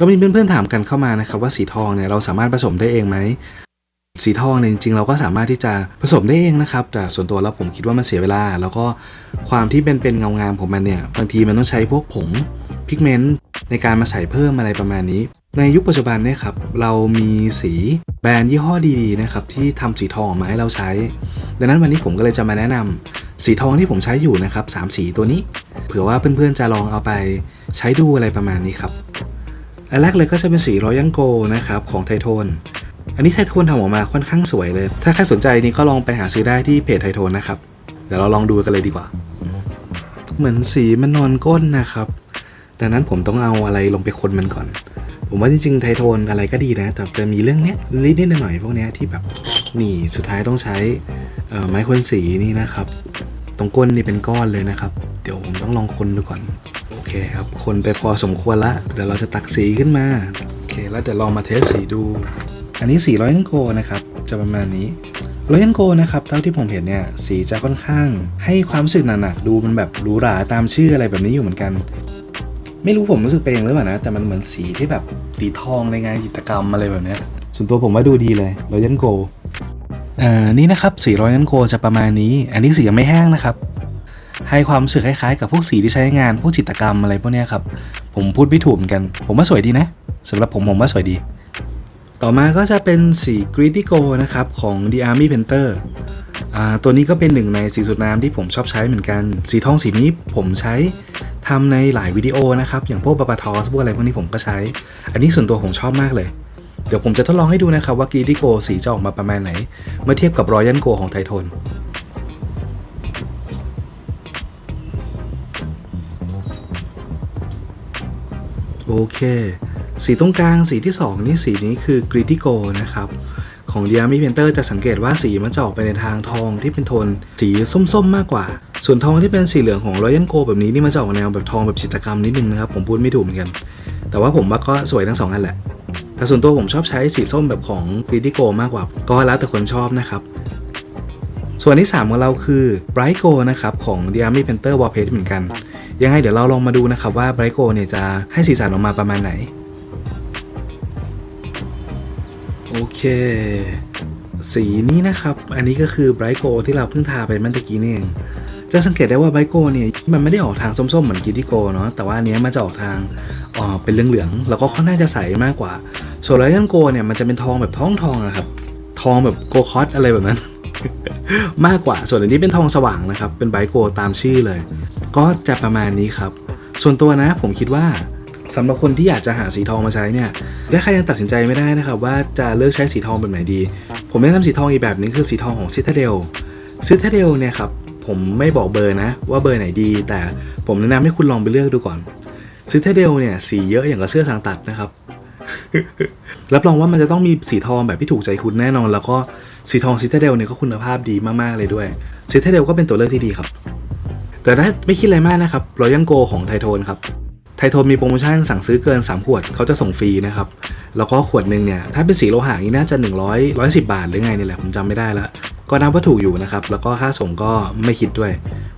ก็มีเพื่อนๆถามกันเข้ามานะครับว่าสีทองเนี่ยเราสามารถผสมได้เองไหมสีทองเนี่ยจริงๆเราก็สามารถที่จะผสมได้เองนะครับ แต่ส่วนตัวแล้วผมคิดว่ามันเสียเวลา แล้วก็ความที่เป็นเป็นเงางามของมันเนี่ยบางทีมันต้องใช้พวกผงพิกเมนต์ในการมาใส่เพิ่มอะไรประมาณนี้ ในยุคปัจจุบันเนี่ยครับเรามีสีแบรนด์ยี่ห้อดีๆนะครับที่ทำสีทองออกมาให้เราใช้ ดังนั้นวันนี้ผมก็เลยจะมาแนะนำสีทองที่ผมใช้อยู่นะครับสามสีตัวนี้ เผื่อว่าเพื่อนๆจะลองเอาไปใช้ดูอะไรประมาณนี้ครับ อันแรกเลยก็จะเป็นสีรอยัลโกนะครับของไทโทน อันนี้ไทโทนทำออกมาค่อนข้างสวยเลย ถ้าใครสนใจนี่ก็ลองไปหาซื้อได้ที่เพจไทโทนนะครับ เดี๋ยวเราลองดูกันเลยดีกว่า เหมือนสีมันนอนก้นนะครับ ดังนั้นผมต้องเอาอะไรลงไปคนมันก่อน ผมว่าจริงๆไทโทนอะไรก็ดีนะ แต่จะมีเรื่องเนี้ยนิดๆหน่อยๆพวกเนี้ยที่แบบนี่สุดท้ายต้องใช้ไม้คนสีนี่นะครับ ตรงก้นนี่เป็นก้อนเลยนะครับ เดี๋ยวผมต้องลองคนดูก่อน โอเคครับ คนไปพอสมควรละ เดี๋ยวเราจะตักสีขึ้นมา โอเค แล้วเดี๋ยวลองมาเทสสีดู อันนี้สีร้อยยันโกนะครับ จะประมาณนี้ร้อยยันโกนะครับ เท่าที่ผมเห็นเนี่ย สีจะค่อนข้าง ให้ความรู้สึกหนักๆดูมันแบบหรูหราตามชื่ออะไรแบบนี้อยู่เหมือนกัน ไม่รู้ผมรู้สึกเป็นเองหรือเปล่านะ แต่มันเหมือนสีที่แบบสีทองในงานจิตรกรรมอะไรแบบนี้ส่วนตัวผมว่าดูดีเลยร้อยยันโก อ่านี่นะครับสีร้อยยันโกจะประมาณนี้ อันนี้สียังไม่แห้งนะครับ ให้ความรู้สึกคล้ายๆ กับพวกสีที่ใช้งานพวกจิตรกรรมอะไรพวกนี้ครับ ผมพูดไม่ถูกเหมือนกัน ผมว่าสวยดีนะสำหรับผมผมว่าสวยดี ต่อมาก็จะเป็นสี Greedy Go นะครับของ The Army Painter อ่าตัวนี้ก็เป็นหนึ่งในสีสูตรน้ำที่ผมชอบใช้เหมือนกัน สีทองสีนี้ผมใช้ทำในหลายวิดีโอนะครับ อย่างพวกบาบาทอสพวกอะไรพวกนี้ผมก็ใช้ อันนี้ส่วนตัวผมชอบมากเลย เดี๋ยวผมจะทดลองให้ดูนะครับว่า Greedy Go สีจะออกมาประมาณไหน เมื่อเทียบกับ Royal Go ของไททนโอเค สีตรงกลางสีที่ 2 นี่สีนี้คือ Greedy Go นะครับ ของ d i a m i Painter จะสังเกตว่าสีมันจะออกไปในทางทองที่เป็นโทนสีส้มๆมากกว่า ส่วนทองที่เป็นสีเหลืองของ Royal Go แบบนี้นี่มันจะออกแนวแบบทองแบบจิตรกรรมนิดนึงนะครับ ผมพูดไม่ถูกเหมือนกัน แต่ว่าผมว่าก็สวยทั้งสองอันแหละ แต่ส่วนตัวผมชอบใช้สีส้มแบบของ Greedy Go มากกว่า ก็แล้วแต่คนชอบนะครับ ส่วนที่ 3 ของเราคือ Bright Go นะครับของ d i a m i Painter Wall Paint เหมือนกัน ยังไงเดี๋ยวเราลองมาดูนะครับว่า Bright Go เนี่ยจะให้สีสันออกมาประมาณไหน โอเค สีนี้นะครับ อันนี้ก็คือ Bright Go ที่เราเพิ่งทาไปเมื่อกี้นี่เองจะสังเกตได้ว่า Bright Go เนี่ยมันไม่ได้ออกทางส้มๆเหมือน Kitty Go เนาะแต่ว่าอันเนี้ยมันจะออกทาง เป็นเหลืองๆแล้วก็ค่อนข้างจะใสมากกว่า ส่วน Royal Go เนี่ยมันจะเป็นทองแบบท้องทองอะครับ ทองแบบโกคอตอะไรแบบนั้น มากกว่า ส่วนอันนี้เป็นทองสว่างนะครับ เป็นไบโกตามชื่อเลย ก็จะประมาณนี้ครับ ส่วนตัวนะผมคิดว่าสำหรับคนที่อยากจะหาสีทองมาใช้เนี่ยถ้าใครยังตัดสินใจไม่ได้นะครับว่าจะเลือกใช้สีทองแบบไหนดี ผมแนะนำสีทองอีกแบบนึงคือสีทองของ Citadel Citadel เนี่ยครับผมไม่บอกเบอร์นะว่าเบอร์ไหนดี แต่ผมแนะนำให้คุณลองไปเลือกดูก่อน Citadel เนี่ยสีเยอะอย่างกับเสื้อสางตัดนะครับรับรองว่ามันจะต้องมีสีทองแบบที่ถูกใจคุณแน่นอน แล้วก็สีทองซิ t เดลเนี่ยก็คุณภาพดีมากๆเลยด้วยซิ t เดลก็เป็นตัวเลือกที่ดีครับ แต่ถ้าไม่คิดอะไรมากนะครับรอยัลโกของไทโทนครับไทโทนมีโปรโมชั่นสั่งซื้อเกิน 3 ขวดเขาจะส่งฟรีนะครับ แล้วก็ขวดหนึ่งเนี่ยถ้าเป็นสีโลหะนี่น่าจะ 100 110 บาทหรือไงนี่แหละผมจำไม่ได้ละก็นับว่าถูกอยู่นะครับ แล้วก็ค่าส่งก็ไม่คิดด้วย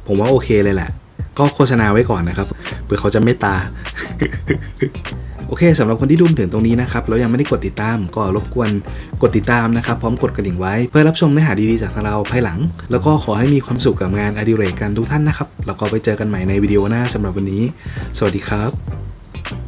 ผมว่าโอเคเลยแหละ ก็โฆษณาไว้ก่อนนะครับเผื่อเขาจะไม่ตา โอเคสำหรับคนที่ดูมถึงตรงนี้นะครับแล้วยังไม่ได้กดติดตามก็รบกวนกดติดตามนะครับ พร้อมกดกระดิ่งไว้เพื่อรับชมเนื้อหาดีๆจากทางเราภายหลัง แล้วก็ขอให้มีความสุขกับงานอดิเรกกันทุกท่านนะครับแล้วก็ไปเจอกันใหม่ในวิดีโอหน้าสำหรับวันนี้ สวัสดีครับ